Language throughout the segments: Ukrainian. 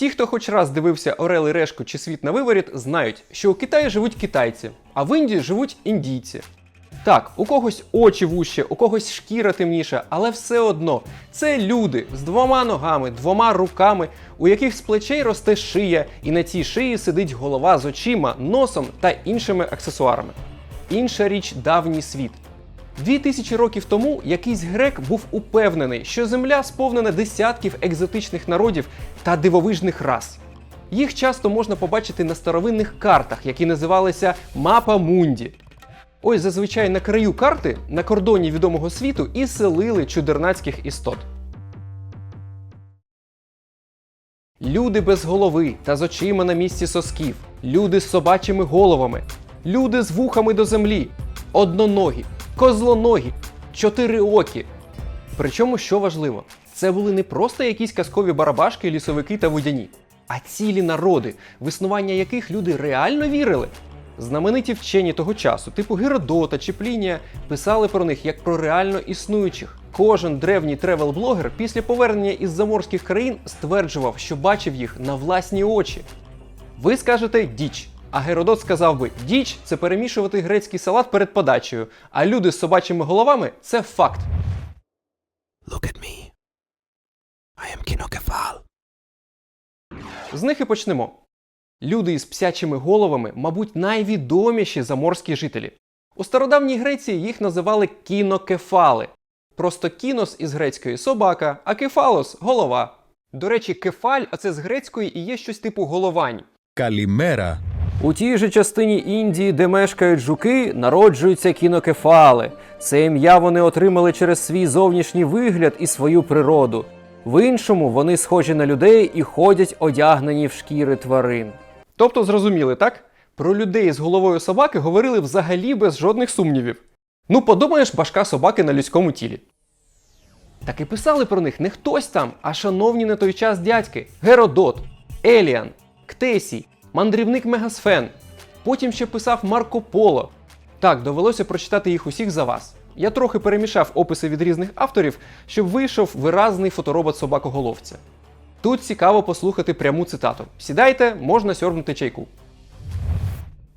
Ті, хто хоч раз дивився Орел і Решку чи світ на виворіт, знають, що у Китаї живуть китайці, а в Індії живуть індійці. Так, у когось очі вужче, у когось шкіра темніша, але все одно це люди з двома ногами, двома руками, у яких з плечей росте шия, і на цій шиї сидить голова з очима, носом та іншими аксесуарами. Інша річ давній світ. Дві тисячі років тому якийсь грек був упевнений, що земля сповнена десятків екзотичних народів та дивовижних рас. Їх часто можна побачити на старовинних картах, які називалися Мапа Мунді. Ось зазвичай на краю карти, на кордоні відомого світу, і селили чудернацьких істот. Люди без голови та з очима на місці сосків, люди з собачими головами, люди з вухами до землі, одноногі, козлоногі, чотирионі. Причому, що важливо, це були не просто якісь казкові барабашки, лісовики та водяні, а цілі народи, в існування яких люди реально вірили. Знамениті вчені того часу, типу Геродота чи Плінія, писали про них як про реально існуючих. Кожен древній тревел-блогер після повернення із заморських країн стверджував, що бачив їх на власні очі. Ви скажете діч. А Геродот сказав би, діч це перемішувати грецький салат перед подачею, а люди з собачими головами це факт. Look at me. I am Kinokefal. З них і почнемо. Люди із псячими головами, мабуть, найвідоміші заморські жителі. У стародавній Греції їх називали кінокефали. Просто кінос із грецької собака, а кефалос голова. До речі, кефаль, а це з грецької і є щось типу головань. Калімера у тій же частині Індії, де мешкають жуки, народжуються кінокефали. Це ім'я вони отримали через свій зовнішній вигляд і свою природу. В іншому вони схожі на людей і ходять одягнені в шкіри тварин. Тобто зрозуміли, так? Про людей з головою собаки говорили взагалі без жодних сумнівів. Ну, подумаєш, башка собаки на людському тілі. Так і писали про них не хтось там, а шановні на той час дядьки Геродот, Еліан, Ктесій, мандрівник Мегасфен. Потім ще писав Марко Поло. Так, довелося прочитати їх усіх за вас. Я трохи перемішав описи від різних авторів, щоб вийшов виразний фоторобот собакоголовця. Тут цікаво послухати пряму цитату. Сідайте, можна сьорбнути чайку.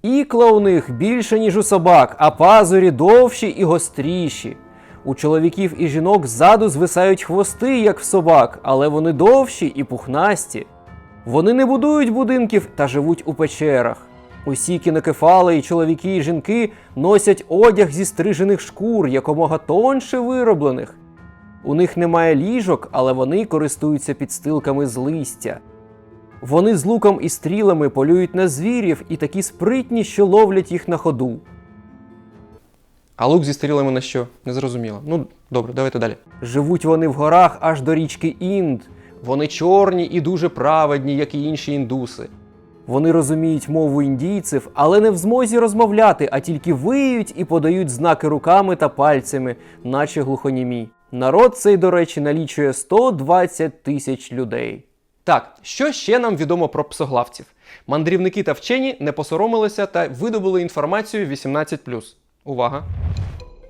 Ікла у них більше, ніж у собак, а пазурі довші і гостріші. У чоловіків і жінок ззаду звисають хвости, як в собак, але вони довші і пухнасті. Вони не будують будинків та живуть у печерах. Усі кінокефали і чоловіки і жінки носять одяг зі стрижених шкур, якомога тонше вироблених. У них немає ліжок, але вони користуються підстилками з листя. Вони з луком і стрілами полюють на звірів і такі спритні, що ловлять їх на ходу. А лук зі стрілами на що? Не зрозуміло. Ну, добре, давайте далі. Живуть вони в горах аж до річки Інд. Вони чорні і дуже праведні, як і інші індуси. Вони розуміють мову індійців, але не в змозі розмовляти, а тільки виють і подають знаки руками та пальцями, наче глухонімі. Народ цей, до речі, налічує 120 тисяч людей. Так, що ще нам відомо про псоглавців? Мандрівники та вчені не посоромилися та видобули інформацію 18+. Увага!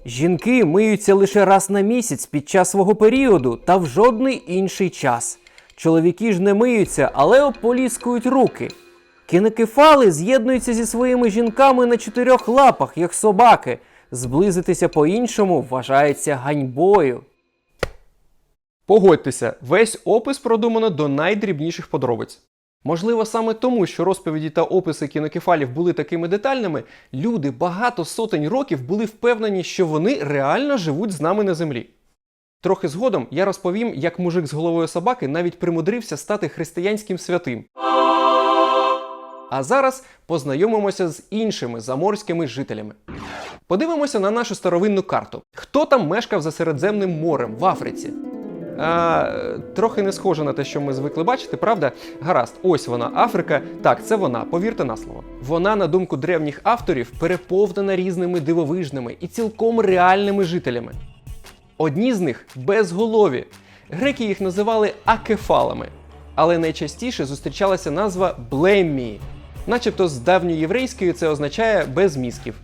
Жінки миються лише раз на місяць під час свого періоду та в жодний інший час. Чоловіки ж не миються, але ополіскують руки. Кінокефали з'єднуються зі своїми жінками на чотирьох лапах, як собаки. Зблизитися по-іншому вважається ганьбою. Погодьтеся, весь опис продумано до найдрібніших подробиць. Можливо, саме тому, що розповіді та описи кінокефалів були такими детальними, люди багато сотень років були впевнені, що вони реально живуть з нами на землі. Трохи згодом я розповім, як мужик з головою собаки навіть примудрився стати християнським святим. А зараз познайомимося з іншими заморськими жителями. Подивимося на нашу старовинну карту. Хто там мешкав за Середземним морем в Африці? А, трохи не схоже на те, що ми звикли бачити, правда? Гаразд, ось вона, Африка. Так, це вона, повірте на слово. Вона, на думку древніх авторів, переповнена різними дивовижними і цілком реальними жителями. Одні з них безголові. Греки їх називали акефалами, але найчастіше зустрічалася назва блеммії. Начебто з давньоєврейської це означає без мізків.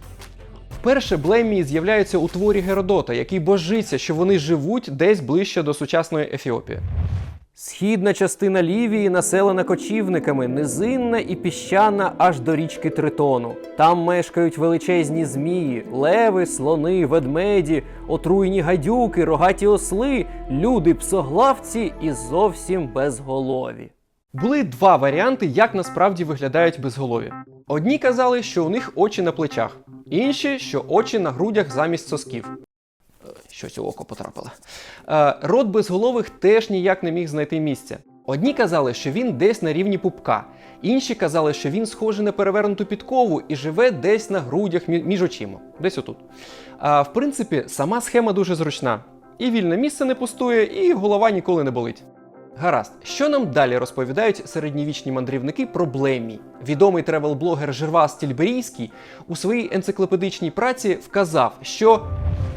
Вперше блеммії з'являються у творі Геродота, який божиться, що вони живуть десь ближче до сучасної Ефіопії. Східна частина Лівії населена кочівниками, низинна і піщана аж до річки Тритону. Там мешкають величезні змії, леви, слони, ведмеді, отруйні гадюки, рогаті осли, люди, псоглавці і зовсім безголові. Були два варіанти, як насправді виглядають безголові. Одні казали, що у них очі на плечах, інші, що очі на грудях замість сосків. Е, Щось у око потрапило. Е, Рот безголових теж ніяк не міг знайти місця. Одні казали, що він десь на рівні пупка, інші казали, що він схожий на перевернуту підкову і живе десь на грудях між очима, десь отут. А в принципі, сама схема дуже зручна. І вільне місце не пустує, і голова ніколи не болить. Гаразд, що нам далі розповідають середньовічні мандрівники про Блеммі? Відомий тревел-блогер Жервас Тільберійський у своїй енциклопедичній праці вказав, що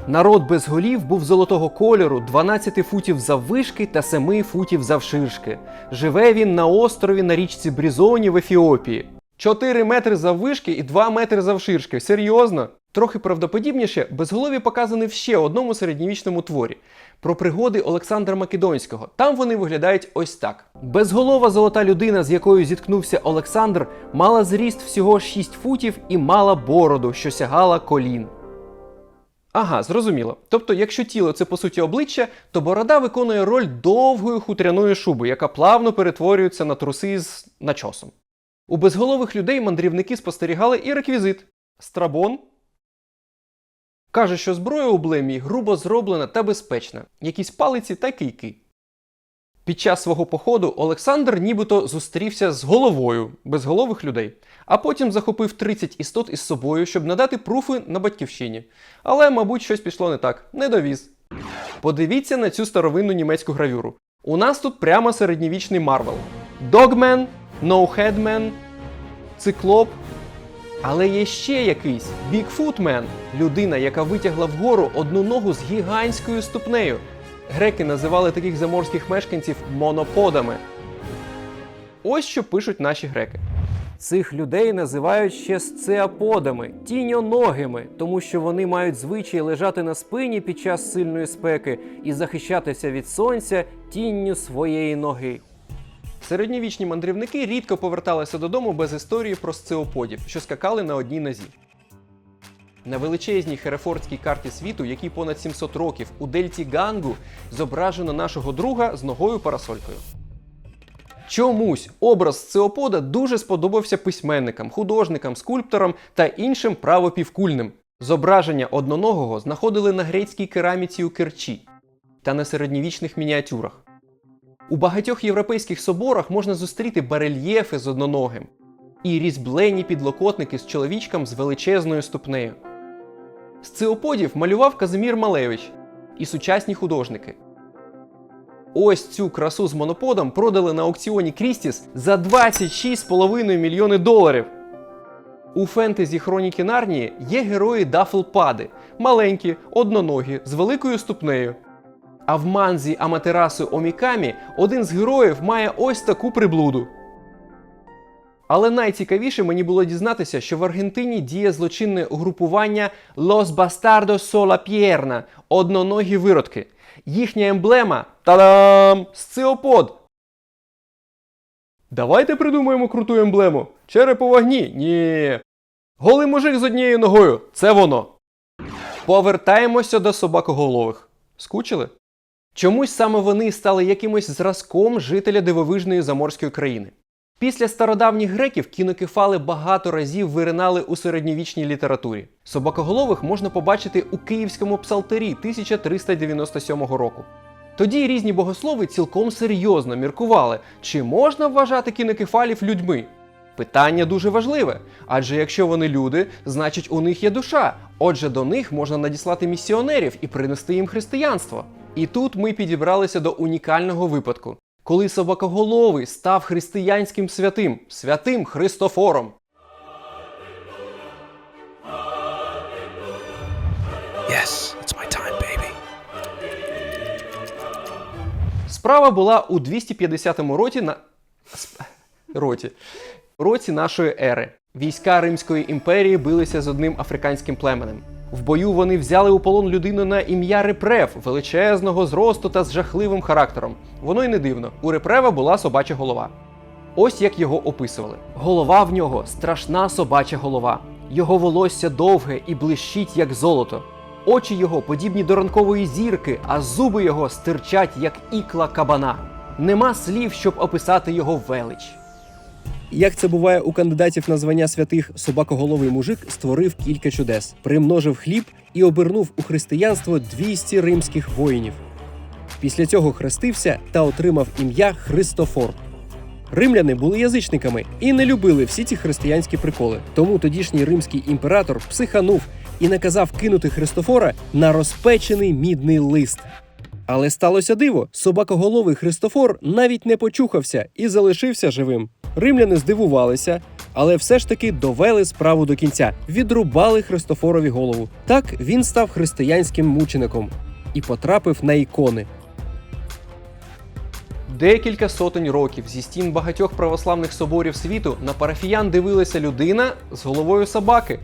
народ без голів був золотого кольору, 12 футів заввишки та 7 футів завширшки. Живе він на острові на річці Брізоні в Ефіопії. 4 метри заввишки і 2 метри завширшки. Серйозно? Трохи правдоподібніше, безголові показані в ще одному середньовічному творі про пригоди Олександра Македонського. Там вони виглядають ось так: безголова золота людина, з якою зіткнувся Олександр, мала зріст всього 6 футів і мала бороду, що сягала колін. Ага, зрозуміло. Тобто, якщо тіло це по суті обличчя, то борода виконує роль довгої хутряної шуби, яка плавно перетворюється на труси з начосом. У безголових людей мандрівники спостерігали і реквізит страбон. Каже, що зброя у блемі грубо зроблена та безпечна, якісь палиці та кийки. Під час свого походу Олександр нібито зустрівся з головою безголових людей, а потім захопив 30 істот із собою, щоб надати пруфи на батьківщині. Але, мабуть, щось пішло не так, не довіз. Подивіться на цю старовинну німецьку гравюру. У нас тут прямо середньовічний Марвел. Догмен, Ноухедмен, Циклоп. Але є ще якийсь Бігфутмен людина, яка витягла вгору одну ногу з гігантською ступнею. Греки називали таких заморських мешканців моноподами. Ось що пишуть наші греки. Цих людей називають ще сцеаподами, тіньоногими, тому що вони мають звичай лежати на спині під час сильної спеки і захищатися від сонця тінню своєї ноги. Середньовічні мандрівники рідко поверталися додому без історії про сцеоподів, що скакали на одній нозі. На величезній херефордській карті світу, якій понад 700 років, у дельті Гангу зображено нашого друга з ногою парасолькою. Чомусь образ сцеопода дуже сподобався письменникам, художникам, скульпторам та іншим правопівкульним. Зображення одноногого знаходили на грецькій кераміці у Керчі та на середньовічних мініатюрах. У багатьох європейських соборах можна зустріти барельєфи з одноногим і різьблені підлокотники з чоловічком з величезною ступнею. Сцеоподів малював Казимір Малевич і сучасні художники. Ось цю красу з моноподом продали на аукціоні Крістіс за 26,5 мільйони доларів. У фентезі Хроніки Нарнії є герої Дафлпади, маленькі, одноногі, з великою ступнею. А в манзі Аматерасу Омікамі один з героїв має ось таку приблуду. Але найцікавіше мені було дізнатися, що в Аргентині діє злочинне угрупування Los Bastardos Sola Pierna – одноногі виродки. Їхня емблема та-дам! Сциопод. Давайте придумаємо круту емблему. Череп у вогні? Ні. Голий мужик з однією ногою. Це воно. Повертаємося до собакоголових. Скучили? Чомусь саме вони стали якимось зразком жителя дивовижної заморської країни. Після стародавніх греків кінокефали багато разів виринали у середньовічній літературі. Собакоголових можна побачити у київському псалтері 1397 року. Тоді різні богослови цілком серйозно міркували, чи можна вважати кінокефалів людьми. Питання дуже важливе, адже якщо вони люди, значить у них є душа. Отже, до них можна надіслати місіонерів і принести їм християнство. І тут ми підібралися до унікального випадку, коли собакоголовий став християнським святим, святим Христофором. Yes, it's my time, baby. Справа була у 250 році на роті. році нашої ери. Війська Римської імперії билися з одним африканським племенем. В бою вони взяли у полон людину на ім'я Репрев, величезного зросту та з жахливим характером. Воно й не дивно. У Репрева була собача голова. Ось як його описували. Голова в нього страшна собача голова. Його волосся довге і блищить, як золото. Очі його подібні до ранкової зірки, а зуби його стирчать, як ікла кабана. Нема слів, щоб описати його велич. Як це буває у кандидатів на звання святих, собакоголовий мужик створив кілька чудес, примножив хліб і обернув у християнство 200 римських воїнів. Після цього хрестився та отримав ім'я Христофор. Римляни були язичниками і не любили всі ці християнські приколи. Тому тодішній римський імператор психанув і наказав кинути Христофора на розпечений мідний лист. Але сталося диво: собакоголовий Христофор навіть не почухався і залишився живим. Римляни здивувалися, але все ж таки довели справу до кінця, відрубали Христофорові голову. Так він став християнським мучеником і потрапив на ікони. Декілька сотень років зі стін багатьох православних соборів світу на парафіян дивилася людина з головою собаки.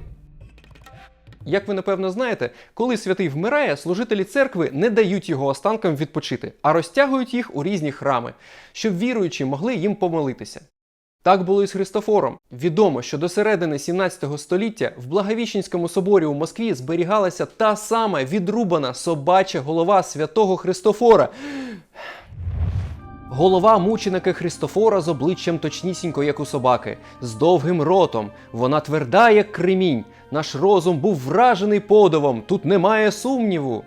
Як ви напевно знаєте, коли святий вмирає, служителі церкви не дають його останкам відпочити, а розтягують їх у різні храми, щоб віруючі могли їм помолитися. Так було і з Христофором. Відомо, що до середини 17 століття в Благовіщенському соборі у Москві зберігалася та сама відрубана собача голова святого Христофора. Голова мученика Христофора з обличчям точнісінько, як у собаки, з довгим ротом. Вона тверда, як кремінь. Наш розум був вражений подивом. Тут немає сумніву.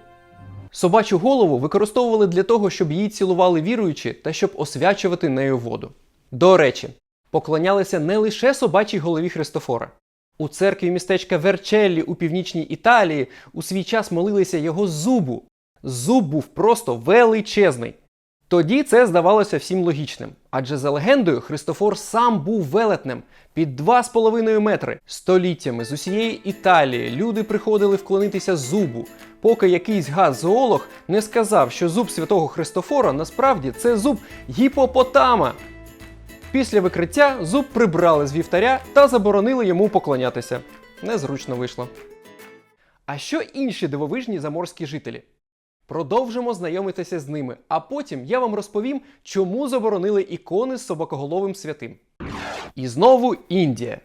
Собачу голову використовували для того, щоб її цілували віруючі та щоб освячувати нею воду. До речі, поклонялися не лише собачій голові Христофора. У церкві містечка Верчеллі у північній Італії у свій час молилися його зубу. Зуб був просто величезний. Тоді це здавалося всім логічним, адже за легендою Христофор сам був велетнем під 2,5 метри. Століттями з усієї Італії люди приходили вклонитися зубу, поки якийсь газ-зоолог не сказав, що зуб святого Христофора насправді це зуб гіпопотама. Після викриття зуб прибрали з вівтаря та заборонили йому поклонятися. Незручно вийшло. А що інші дивовижні заморські жителі? Продовжимо знайомитися з ними, а потім я вам розповім, чому заборонили ікони з собакоголовим святим. І знову Індія.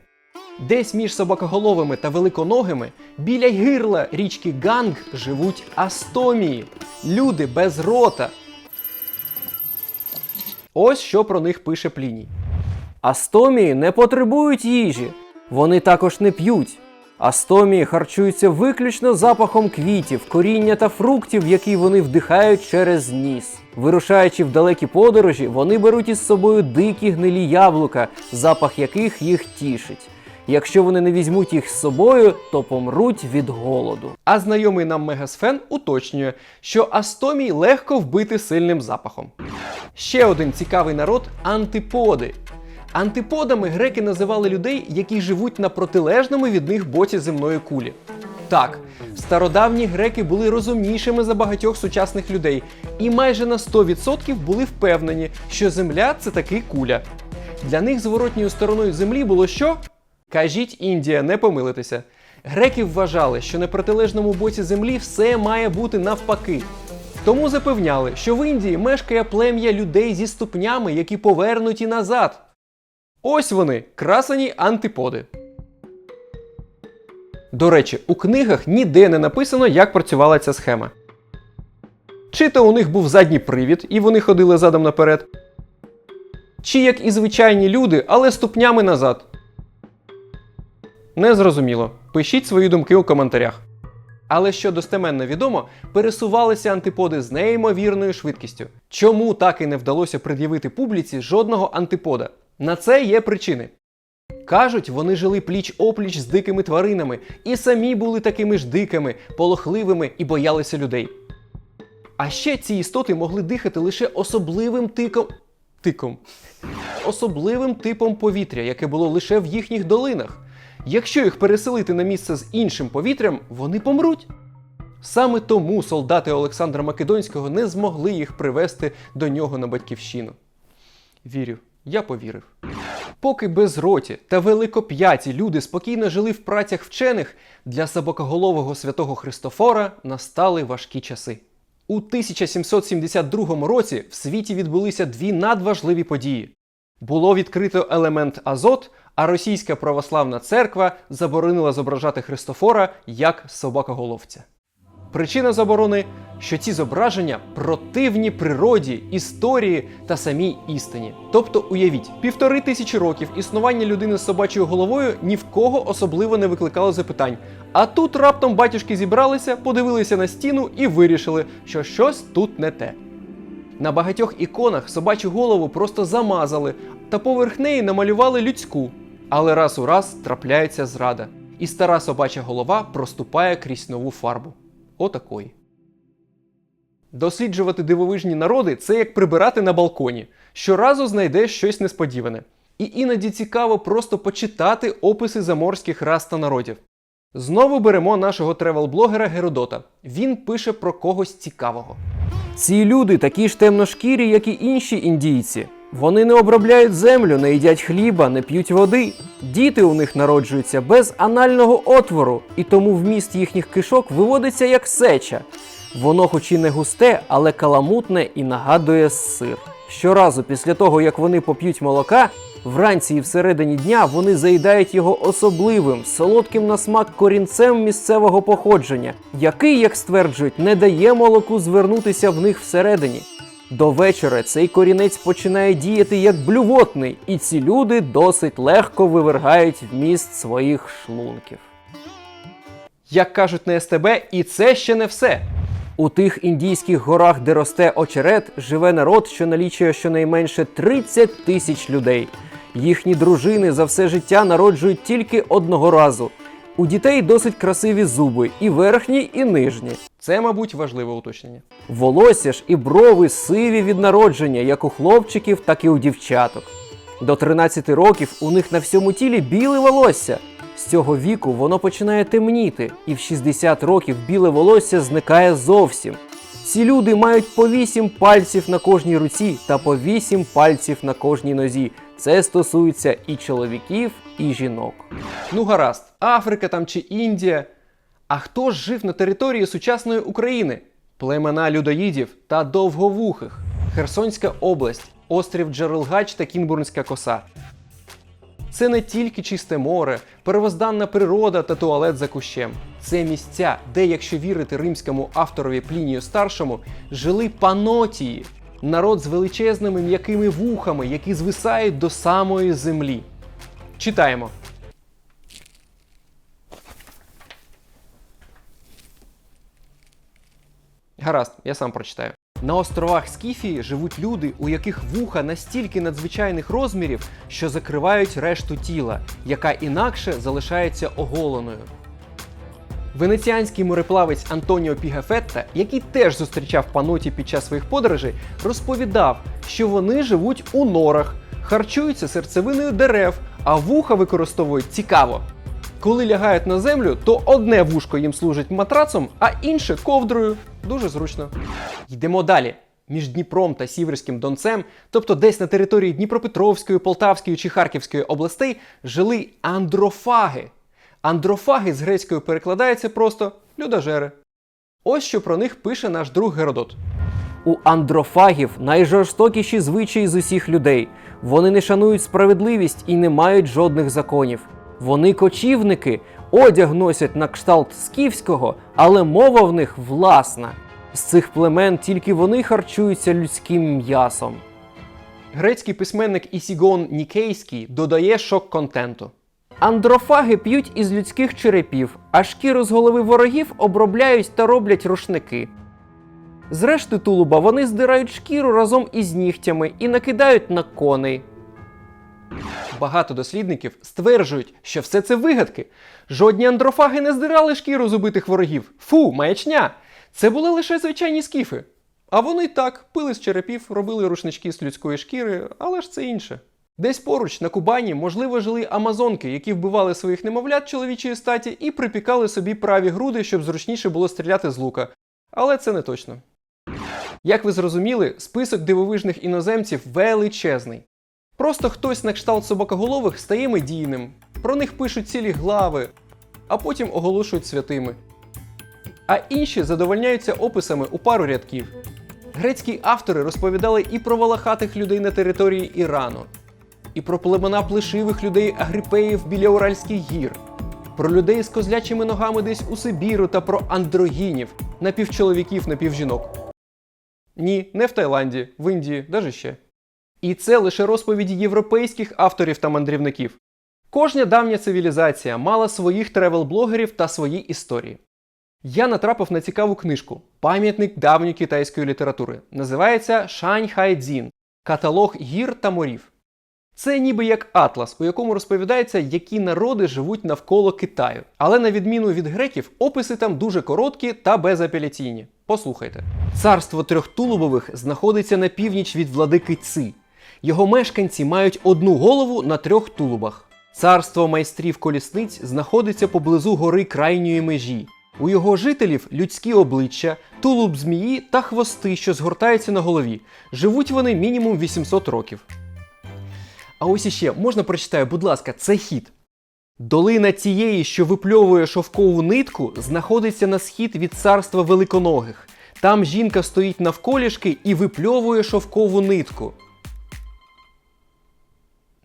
Десь між собакоголовими та великоногими біля гирла річки Ганг живуть астомії люди без рота. Ось що про них пише Пліній. Астомії не потребують їжі. Вони також не п'ють. Астомії харчуються виключно запахом квітів, коріння та фруктів, які вони вдихають через ніс. Вирушаючи в далекі подорожі, вони беруть із собою дикі гнилі яблука, запах яких їх тішить. Якщо вони не візьмуть їх з собою, то помруть від голоду. А знайомий нам Мегасфен уточнює, що астомій легко вбити сильним запахом. Ще один цікавий народ антиподи. Антиподами греки називали людей, які живуть на протилежному від них боці земної кулі. Так, стародавні греки були розумнішими за багатьох сучасних людей і майже на 100% були впевнені, що Земля це таки куля. Для них зворотньою стороною Землі було що? Кажіть, Індія, не помилитися. Греки вважали, що на протилежному боці землі все має бути навпаки. Тому запевняли, що в Індії мешкає плем'я людей зі ступнями, які повернуті назад. Ось вони, красені антиподи. До речі, у книгах ніде не написано, як працювала ця схема. Чи то у них був задній привід, і вони ходили задом наперед, чи як і звичайні люди, але ступнями назад. Незрозуміло. Пишіть свої думки у коментарях. Але що достеменно відомо, пересувалися антиподи з неймовірною швидкістю. Чому так і не вдалося пред'явити публіці жодного антипода? На це є причини. Кажуть, вони жили пліч опліч з дикими тваринами і самі були такими ж дикими, полохливими і боялися людей. А ще ці істоти могли дихати лише особливим тиком. тиком. Особливим типом повітря, яке було лише в їхніх долинах. Якщо їх переселити на місце з іншим повітрям, вони помруть. Саме тому солдати Олександра Македонського не змогли їх привести до нього на батьківщину. Вірю, я повірив. Поки безроті та великоп'яті люди спокійно жили в працях вчених, для собакоголового святого Христофора настали важкі часи. У 1772 році в світі відбулися дві надважливі події. Було відкрито елемент азот, а російська православна церква заборонила зображати Христофора як собакоголовця. Причина заборони, що ці зображення противні природі, історії та самій істині. Тобто, уявіть, півтори тисячі років існування людини з собачою головою ні в кого особливо не викликало запитань. А тут раптом батюшки зібралися, подивилися на стіну і вирішили, що щось тут не те. На багатьох іконах собачу голову просто замазали та поверх неї намалювали людську. Але раз у раз трапляється зрада, і стара собача голова проступає крізь нову фарбу. Отакої. Досліджувати дивовижні народи це як прибирати на балконі. Щоразу знайдеш щось несподіване. І іноді цікаво просто почитати описи заморських рас та народів. Знову беремо нашого тревел-блогера Геродота. Він пише про когось цікавого. Ці люди такі ж темношкірі, як і інші індійці. Вони не обробляють землю, не їдять хліба, не п'ють води. Діти у них народжуються без анального отвору, і тому вміст їхніх кишок виводиться як сеча. Воно хоч і не густе, але каламутне і нагадує сир. Щоразу після того, як вони поп'ють молока, вранці і всередині дня вони заїдають його особливим, солодким на смак корінцем місцевого походження, який, як стверджують, не дає молоку звернутися в них всередині. До вечора цей корінець починає діяти як блювотний, і ці люди досить легко вивергають вміст своїх шлунків. Як кажуть на СТБ, і це ще не все. У тих індійських горах, де росте очерет, живе народ, що налічує щонайменше 30 тисяч людей. Їхні дружини за все життя народжують тільки одного разу. У дітей досить красиві зуби, і верхні, і нижні. Це, мабуть, важливе уточнення. Волосся ж і брови сиві від народження, як у хлопчиків, так і у дівчаток. До 13 років у них на всьому тілі біле волосся. З цього віку воно починає темніти, і в 60 років біле волосся зникає зовсім. Ці люди мають по 8 пальців на кожній руці та по 8 пальців на кожній нозі. Це стосується і чоловіків, і жінок. Ну гаразд, Африка там чи Індія. А хто ж жив на території сучасної України? Племена людоїдів та довговухих, Херсонська область, острів Джерелгач та Кінбурнська коса. Це не тільки чисте море, первозданна природа та туалет за кущем. Це місця, де, якщо вірити римському авторові Плінію Старшому, жили панотії, народ з величезними м'якими вухами, які звисають до самої землі. Читаємо. Гаразд, я сам прочитаю. На островах Скіфії живуть люди, у яких вуха настільки надзвичайних розмірів, що закривають решту тіла, яка інакше залишається оголеною. Венеціанський мореплавець Антоніо Пігафетта, який теж зустрічав паноті під час своїх подорожей, розповідав, що вони живуть у норах, харчуються серцевиною дерев, а вуха використовують цікаво. Коли лягають на землю, то одне вушко їм служить матрацом, а інше ковдрою. Дуже зручно. Йдемо далі. Між Дніпром та Сіверським Донцем, тобто десь на території Дніпропетровської, Полтавської чи Харківської областей, жили андрофаги. Андрофаги з грецькою перекладається просто людожери. Ось що про них пише наш друг Геродот. У андрофагів найжорстокіші звичаї з усіх людей. Вони не шанують справедливість і не мають жодних законів. Вони кочівники, одяг носять на кшталт скіфського, але мова в них власна. З цих племен тільки вони харчуються людським м'ясом. Грецький письменник Ісігон Нікейський додає шок контенту. Андрофаги п'ють із людських черепів, а шкіру з голови ворогів обробляють та роблять рушники. З решти тулуба вони здирають шкіру разом із нігтями і накидають на коней. Багато дослідників стверджують, що все це вигадки. Жодні андрофаги не здирали шкіру з ворогів. Фу, маячня! Це були лише звичайні скіфи. А вони так пили з черепів, робили рушнички з людської шкіри, але ж це інше. Десь поруч на Кубані, можливо, жили амазонки, які вбивали своїх немовлят чоловічої статі і припікали собі праві груди, щоб зручніше було стріляти з лука. Але це не точно. Як ви зрозуміли, список дивовижних іноземців величезний. Просто хтось на кшталт собакоголових стає медійним, про них пишуть цілі глави, а потім оголошують святими. А інші задовольняються описами у пару рядків. Грецькі автори розповідали і про волохатих людей на території Ірану, і про племена плешивих людей агріпеїв біля Уральських гір, про людей з козлячими ногами десь у Сибіру та про андрогінів, напівчоловіків, напівжінок. Ні, не в Таїланді, в Індії, даже ще. І це лише розповіді європейських авторів та мандрівників. Кожна давня цивілізація мала своїх тревел-блогерів та свої історії. Я натрапив на цікаву книжку Пам'ятник давньої китайської літератури. Називається Шаньхайдзін Каталог гір та морів. Це ніби як атлас, у якому розповідається, які народи живуть навколо Китаю. Але на відміну від греків, описи там дуже короткі та безапеляційні. Послухайте. Царство трьох тулубових знаходиться на північ від владики Ци. Його мешканці мають одну голову на трьох тулубах. Царство майстрів колісниць знаходиться поблизу гори крайньої межі. У його жителів людські обличчя, тулуб змії та хвости, що згортаються на голові. Живуть вони мінімум 800 років. А ось іще можна прочитаю, будь ласка, це хід. Долина цієї, що випльовує шовкову нитку, знаходиться на схід від царства великоногих. Там жінка стоїть навколішки і випльовує шовкову нитку.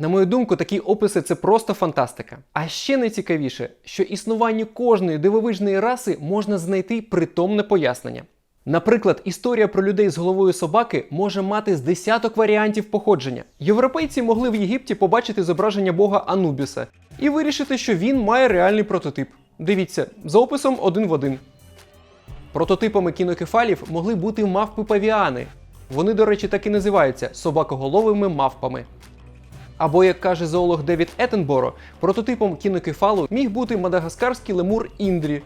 На мою думку, такі описи це просто фантастика. А ще найцікавіше, що існуванню кожної дивовижної раси можна знайти притомне пояснення. Наприклад, історія про людей з головою собаки може мати з десяток варіантів походження. Європейці могли в Єгипті побачити зображення бога Анубіса і вирішити, що він має реальний прототип. Дивіться, за описом один в один. Прототипами кінокефалів могли бути мавпи павіани. Вони, до речі, так і називаються собакоголовими мавпами. Або, як каже зоолог Девід Еттенборо, прототипом кінокефалу міг бути мадагаскарський лемур Індрі.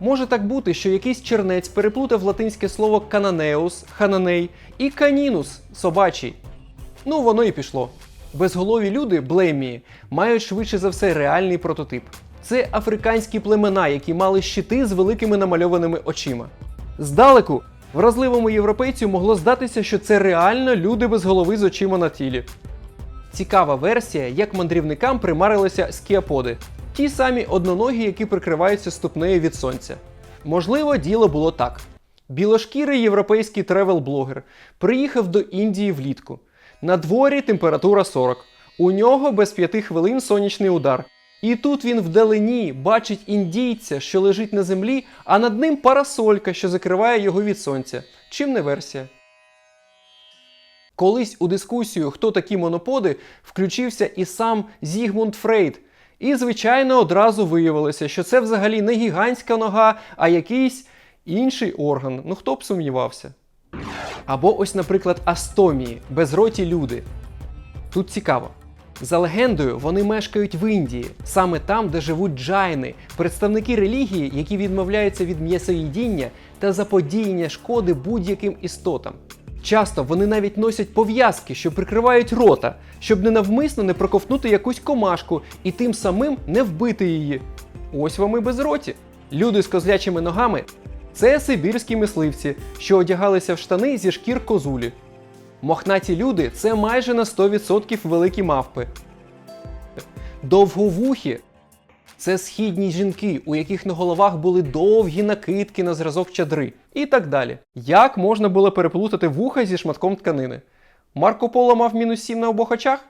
Може так бути, що якийсь чернець переплутав латинське слово кананеус, хананей і канінус собачий. Ну, воно і пішло. Безголові люди, блемії, мають швидше за все реальний прототип. Це африканські племена, які мали щити з великими намальованими очима. Здалеку, вразливому європейцю могло здатися, що це реально люди без голови з очима на тілі. Цікава версія, як мандрівникам примарилися скіаподи. Ті самі одноногі, які прикриваються ступнею від сонця. Можливо, діло було так. Білошкірий європейський тревел-блогер приїхав до Індії влітку. На дворі температура 40. У нього без п'яти хвилин сонячний удар. І тут він вдалині бачить індійця, що лежить на землі, а над ним парасолька, що закриває його від сонця. Чим не версія? Колись у дискусію, хто такі моноподи, включився і сам Зігмунд Фрейд. І, звичайно, одразу виявилося, що це взагалі не гігантська нога, а якийсь інший орган. Ну хто б сумнівався? Або ось, наприклад, астомії, безроті люди. Тут цікаво. За легендою, вони мешкають в Індії, саме там, де живуть джайни, представники релігії, які відмовляються від м'ясоїдіння та заподіяння шкоди будь-яким істотам. Часто вони навіть носять пов'язки, що прикривають рота, щоб ненавмисно не проковтнути якусь комашку і тим самим не вбити її. Ось вам і безроті. Люди з козлячими ногами це сибірські мисливці, що одягалися в штани зі шкір козулі. Мохнаті люди це майже на 100% великі мавпи. Довговухі це східні жінки, у яких на головах були довгі накидки на зразок чадри. І так далі. Як можна було переплутати вуха зі шматком тканини? Марко Поло мав мінус 7 на обох очах?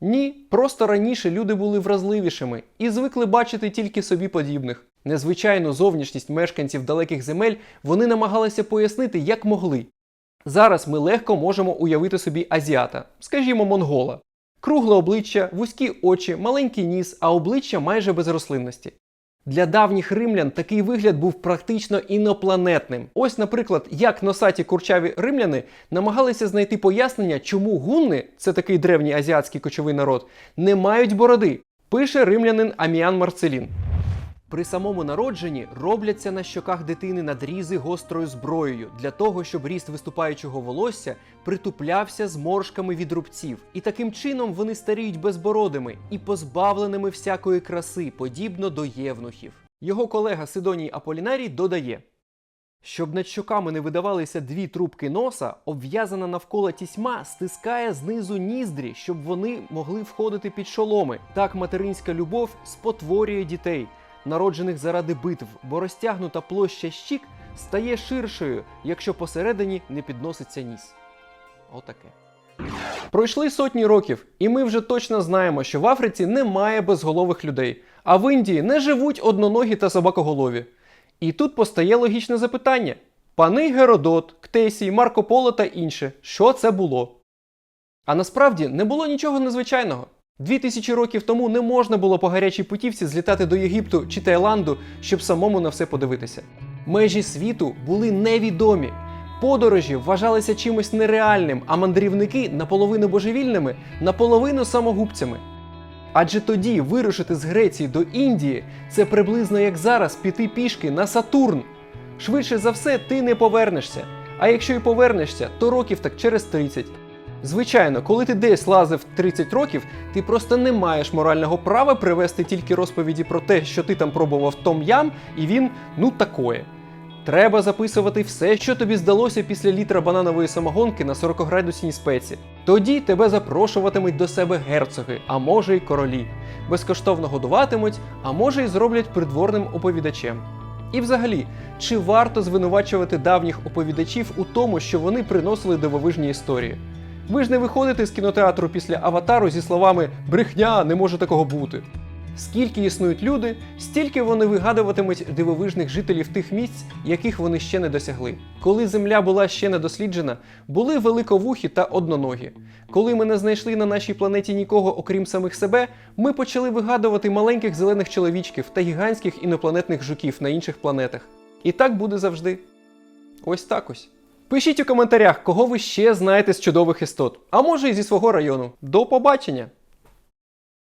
Ні, просто раніше люди були вразливішими і звикли бачити тільки собі подібних. Незвичайну зовнішність мешканців далеких земель вони намагалися пояснити, як могли. Зараз ми легко можемо уявити собі азіата, скажімо, монгола. Кругле обличчя, вузькі очі, маленький ніс, а обличчя майже без рослинності. Для давніх римлян такий вигляд був практично інопланетним. Ось, наприклад, як носаті курчаві римляни намагалися знайти пояснення, чому гунни, це такий древній азіатський кочовий народ, не мають бороди. Пише римлянин Аміан Марцелін. При самому народженні робляться на щоках дитини надрізи гострою зброєю для того, щоб ріст виступаючого волосся притуплявся зморшками від рубців, і таким чином вони старіють безбородими і позбавленими всякої краси, подібно до євнухів. Його колега Сидоній Аполінарій додає: Щоб над щоками не видавалися дві трубки носа, обв'язана навколо тісьма стискає знизу ніздрі, щоб вони могли входити під шоломи. Так материнська любов спотворює дітей, народжених заради битв, бо розтягнута площа щік стає ширшою, якщо посередині не підноситься ніс. Отаке. Пройшли сотні років, і ми вже точно знаємо, що в Африці немає безголових людей, а в Індії не живуть одноногі та собакоголові. І тут постає логічне запитання: пани Геродот, Ктесій, Марко Поло та інше, що це було? А насправді не було нічого незвичайного. Дві тисячі років тому не можна було по гарячій путівці злітати до Єгипту чи Таїланду, щоб самому на все подивитися. Межі світу були невідомі. Подорожі вважалися чимось нереальним, а мандрівники наполовину божевільними, наполовину самогубцями. Адже тоді вирушити з Греції до Індії це приблизно як зараз піти пішки на Сатурн. Швидше за все, ти не повернешся. А якщо і повернешся, то років так через 30. Звичайно, коли ти десь лазив 30 років, ти просто не маєш морального права привести тільки розповіді про те, що ти там пробував том-ям, і він ну такое. Треба записувати все, що тобі здалося після літра бананової самогонки на 40-градусній спеці. Тоді тебе запрошуватимуть до себе герцоги, а може й королі. Безкоштовно годуватимуть, а може й зроблять придворним оповідачем. І взагалі, чи варто звинувачувати давніх оповідачів у тому, що вони приносили дивовижні історії? Ви ж не виходите з кінотеатру після аватару зі словами брехня, не може такого бути. Скільки існують люди, стільки вони вигадуватимуть дивовижних жителів тих місць, яких вони ще не досягли. Коли земля була ще не досліджена, були великовухі та одноногі. Коли ми не знайшли на нашій планеті нікого, окрім самих себе, ми почали вигадувати маленьких зелених чоловічків та гігантських інопланетних жуків на інших планетах. І так буде завжди. Ось так ось. Пишіть у коментарях, кого ви ще знаєте з чудових істот, а може і зі свого району. До побачення!